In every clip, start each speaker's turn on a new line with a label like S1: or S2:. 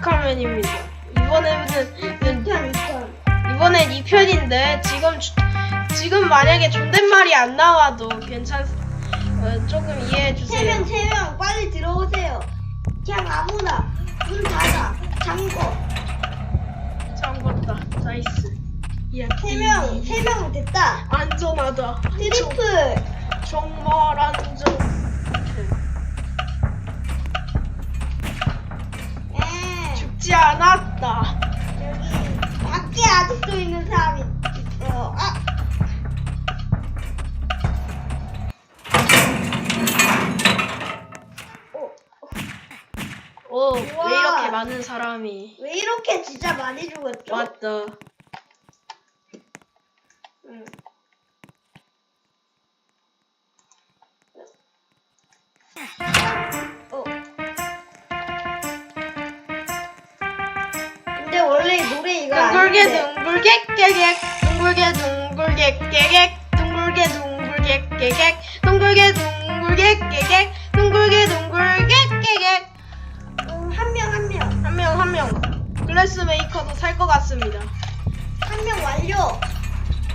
S1: 착한맨입니다. 이번에는. 이번엔 2편인데 지금 주- 지금 만약에 존댓말이 안 나와도 괜찮 어, 조금 이해해 주세요.
S2: 세명 세 명 빨리 들어오세요. 그냥 아무나 문 닫아 잠궈.
S1: 잠궜다. 나이스. 야,
S2: 세명세 명 됐다.
S1: 안전하다.
S2: 트리플.
S1: 정말 안전.
S2: 있는 사람이 있어요. 아 어,
S1: 오, 왜
S2: 우와.
S1: 이렇게 많은 사람이
S2: 왜 이렇게 진짜 많이 죽었죠?
S1: 왔다.
S2: 응. 이 이거
S1: 둥글게
S2: 아닌데.
S1: 둥글게 깨객 둥글게 둥글게 깨객 둥글게 둥글게 깨객 둥글게 둥글게 깨객 둥글게 둥글게 깨객
S2: 음, 한 명, 한 명.
S1: 한 명 한 명 글래스 메이커도 살 것 같습니다
S2: 한 명 완료.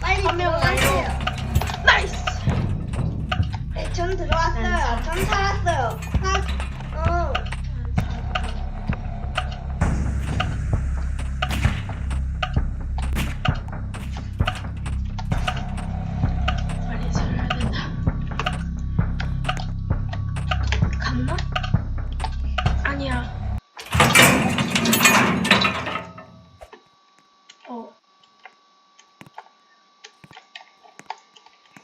S2: 빨리
S1: 한명
S2: 들어가세요.
S1: 나이스
S2: 네, 전 들어왔어요. 전 살았어요. 사, 어.
S1: 빨리 살아야 된다 갔나? 아니야 어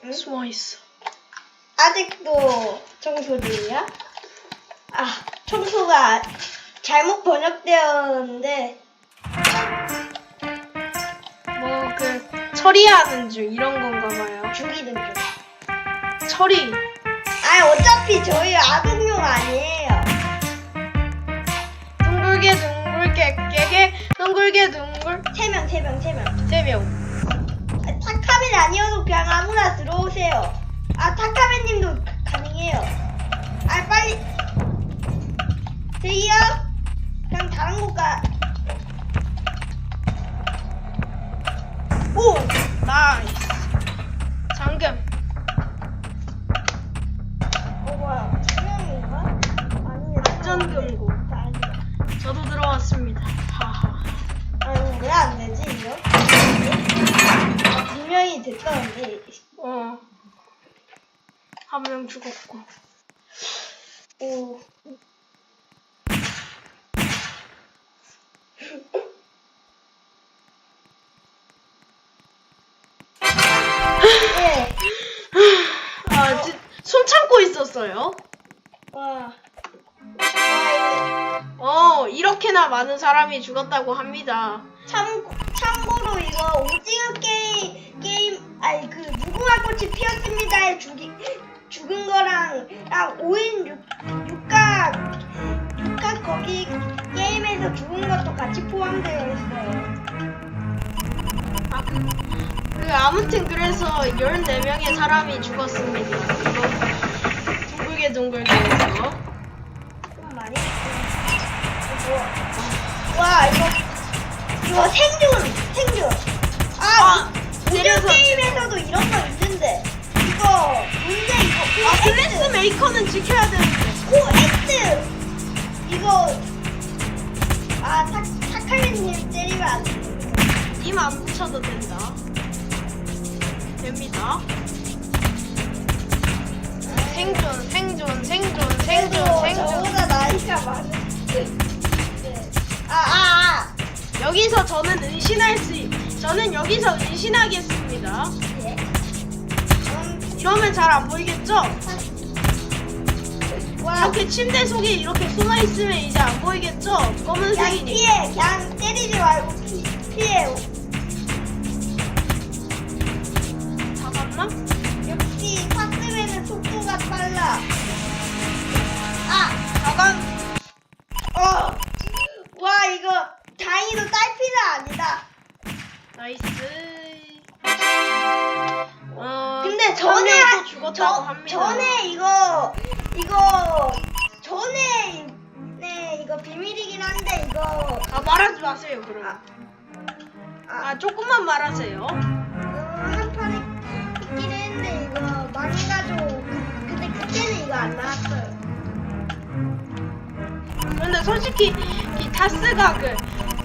S2: 응?
S1: 숨어 있어
S2: 아직도 청소 중이야? 아, 청소가 잘못 번역되었는데,
S1: 뭐 그 처리하는 중 이런 건가 봐요.
S2: 죽이는 중.
S1: 처리.
S2: 아, 어차피 저희 아동용 아니에요.
S1: 둥글게 둥글게 깨게 둥글게 둥글
S2: 세 명, 세 명, 세 명.
S1: 세 명.
S2: 아, 타카맨 아니어도 그냥 아무나 들어오세요. 아, 타카맨 님도 가능해요. 됐다는데.
S1: 어. 한 명 죽었고.
S2: 오. 네.
S1: 아, 지, 숨 참고 있었어요.
S2: 와.
S1: 어, 이렇게나 많은 사람이 죽었다고 합니다.
S2: 참, 참고로 이거 오징어 게임, 게임, 아니, 그, 무궁화 꽃이 피었습니다에 죽이, 죽은 거랑, 아, 5인 6, 육각육각 거기 게임에서 죽은 것도 같이 포함되어 있어요.
S1: 아, 그, 그 아무튼 그래서 14명의 사람이 죽었습니다. 이거 둥글게 둥글게 해서.
S2: 좀 많이 이거 와 이거 이거 생존 생존 아,
S1: 아,
S2: 오디오
S1: 내려서
S2: 게임에서도 이런 거 있는데 이거 문제 이거
S1: 아, 클래스 메이커는 지켜야 되는데.
S2: 코엑스 이거 아 타, 타카리님 때리면 안 돼.
S1: 님 안 붙여도 된다. 됩니다. 생존, 생존, 생존, 생존,
S2: 그래도
S1: 생존.
S2: 저보다 나이가 많은 네. 아, 아, 아.
S1: 여기서 저는 은신할 수, 있- 저는 여기서 은신하겠습니다.
S2: 예. 음,
S1: 이러면 잘 안 보이겠죠?
S2: 와,
S1: 이렇게 침대 속에 이렇게 숨어 있으면 이제 안 보이겠죠?
S2: 그냥
S1: 검은색이니.
S2: 피해, 그냥 때리지 말고 피, 피해.
S1: 다 갔나?
S2: 역시 파스맨은 속도가 빨라. 아,
S1: 나간.
S2: 어, 와 이거 다행히도 딸피는 아니다.
S1: 나이스. 어,
S2: 근데
S1: 한
S2: 전에
S1: 명또 죽었다고
S2: 저,
S1: 합니다.
S2: 전에 이거 이거 전에 네 이거 비밀이긴 한데 이거
S1: 아 말하지 마세요 그럼.
S2: 아,
S1: 아 조금만 말하세요.
S2: 어, 한 판에 있긴 했는데 이거 망해가지고 그- 근데 그때는 이거 안 나왔어요.
S1: 근데 솔직히 이 타스가 그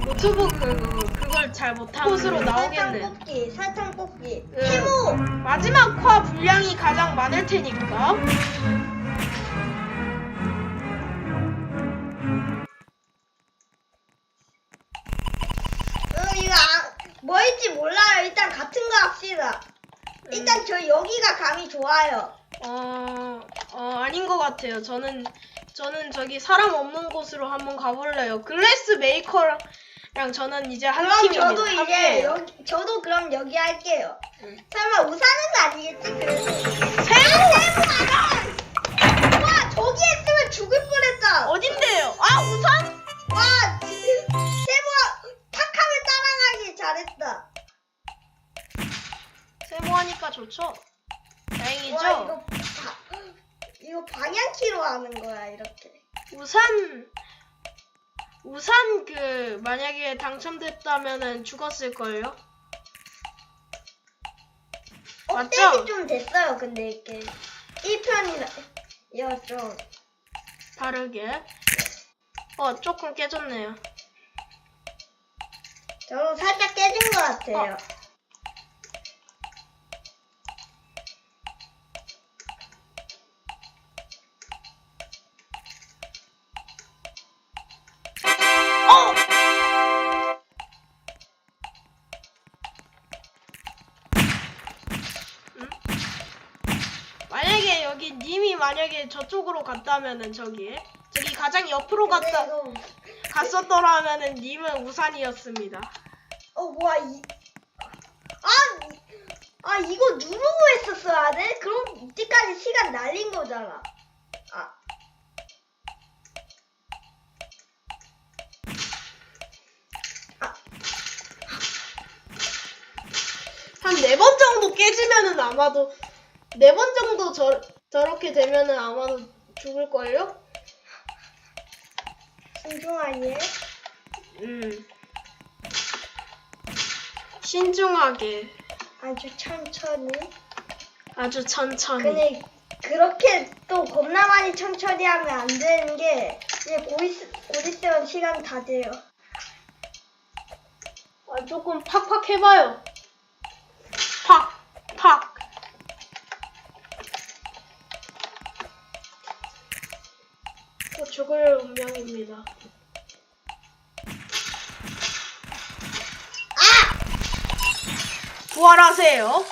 S1: 노트북 그, 그 잘 못하는 곳으로 나오겠네.
S2: 설탕 뽑기, 설탕 뽑기,
S1: 응.
S2: 세모.
S1: 마지막 화 분량이 가장 많을 테니까.
S2: 어, 이거 아, 뭐일지 몰라요. 일단 같은 거 합시다. 일단 저 여기가 감이 좋아요.
S1: 어, 어 아닌 것 같아요. 저는 저는 저기 사람 없는 곳으로 한번 가볼래요. 글래스 메이커랑 저는 이제 한
S2: 그럼
S1: 팀입니다.
S2: 저도 이제. 여기, 저도 그럼 여기 할게요.
S1: 응.
S2: 설마 우산은 아니겠지? 그래도.
S1: 세모
S2: 와 저기 했으면 죽을 뻔했다.
S1: 어딘데요? 아 우산?
S2: 와 세모가 탁하면 따라가기 잘했다.
S1: 세모 하니까 좋죠. 다행이죠.
S2: 와 이거 바, 이거 방향키로 하는 거야 이렇게.
S1: 우산 우산 그 만약에 당첨됐다면은 죽었을 걸요. 맞죠?
S2: 업데이트 좀 됐어요. 근데 이렇게 1편이라 이거 좀
S1: 다르게. 어 조금 깨졌네요.
S2: 저도 살짝 깨진 것 같아요.
S1: 저쪽으로 갔다면은 저기 저기 가장 옆으로
S2: 근데
S1: 갔다
S2: 이거
S1: 갔었더라면은 님은 우산이었습니다.
S2: 어 뭐야 이 아, 이- 아 이거 누르고 했었어야 돼? 그럼 이때까지 시간 날린 거잖아. 아,
S1: 한 네 번 정도 깨지면은 아마도 네 번 정도 저 저렇게 되면은 아마도 죽을 걸요?
S2: 신중하게.
S1: 음. 신중하게
S2: 아주 천천히.
S1: 아주 천천히.
S2: 근데 그렇게 또 겁나 많이 천천히 하면 안 되는 게 이제 있으면 시간 다 돼요.
S1: 아, 조금 팍팍 해봐요. 팍, 팍. 또 죽을 운명입니다.
S2: 아!
S1: 부활하세요.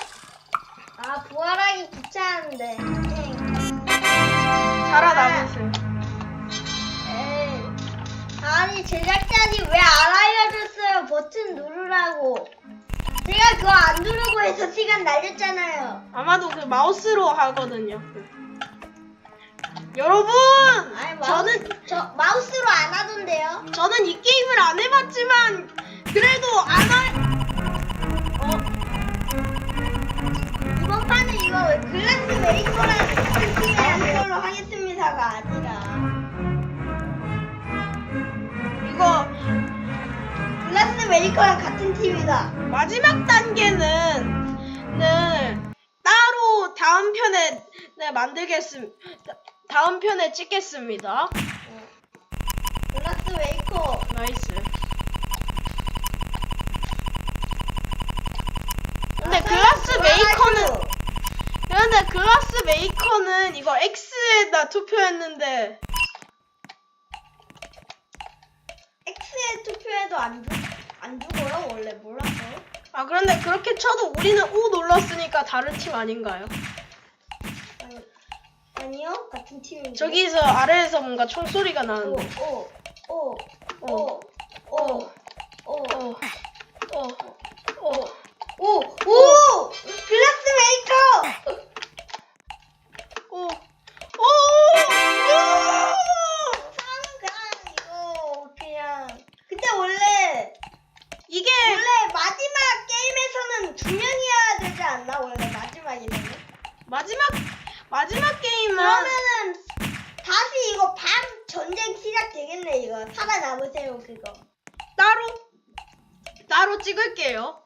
S2: 아 부활하기 귀찮은데. 응.
S1: 살아남으세요.
S2: 에이. 아니 제작자님 왜 안 알려줬어요? 버튼 누르라고. 제가 그거 안 누르고 해서 시간 날렸잖아요.
S1: 아마도 그 마우스로 하거든요. 여러분,
S2: 아니 마우스,
S1: 저는
S2: 저 마우스로 안 하던데요?
S1: 저는 이 게임을 안 해봤지만 그래도 안 할. 어,
S2: 이번 판은 이거 글라스 메이커랑 같은 팀에 하는 걸로 하겠습니다가 아니라
S1: 이거
S2: 글라스 메이커랑 같은 팀이다.
S1: 마지막 단계는 네, 따로 다음 편에 네, 만들겠습니다. 다음 편에 찍겠습니다.
S2: 글라스 메이커
S1: 나이스. 근데 글라스 메이커는 근데 글라스 메이커는 이거 X에다 투표했는데
S2: X에 투표해도 안 죽, 안 죽어요? 원래 몰라서.
S1: 아 그런데 그렇게 쳐도 우리는 U 눌렀으니까 다른 팀 아닌가요?
S2: 아니, 아니요? 같은 팀인데.
S1: 저기서 아래에서 뭔가 총소리가 나는데.
S2: 오, 오, 오,
S1: 어.
S2: 오, 오, 오,
S1: 어, 어, 어.
S2: 오, 오! 글라스 메이커!
S1: 오, 오, 오!
S2: 그냥 이거 그냥. 근데 원래
S1: 이게
S2: 원래 마지막 게임에서는 두 명이어야 되지 않나? 원래 마지막이면은.
S1: 마지막 마지막 게임은
S2: 그러면은 다시 이거 반 전쟁 시작되겠네. 되겠네 이거 살아남으세요 그거.
S1: 따로 따로 찍을게요.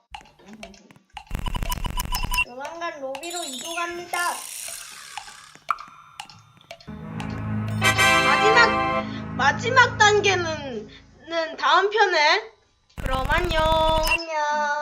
S2: 조만간 로비로 이동합니다.
S1: 마지막 마지막 단계는 는 다음 편에 그럼 안녕.
S2: 안녕.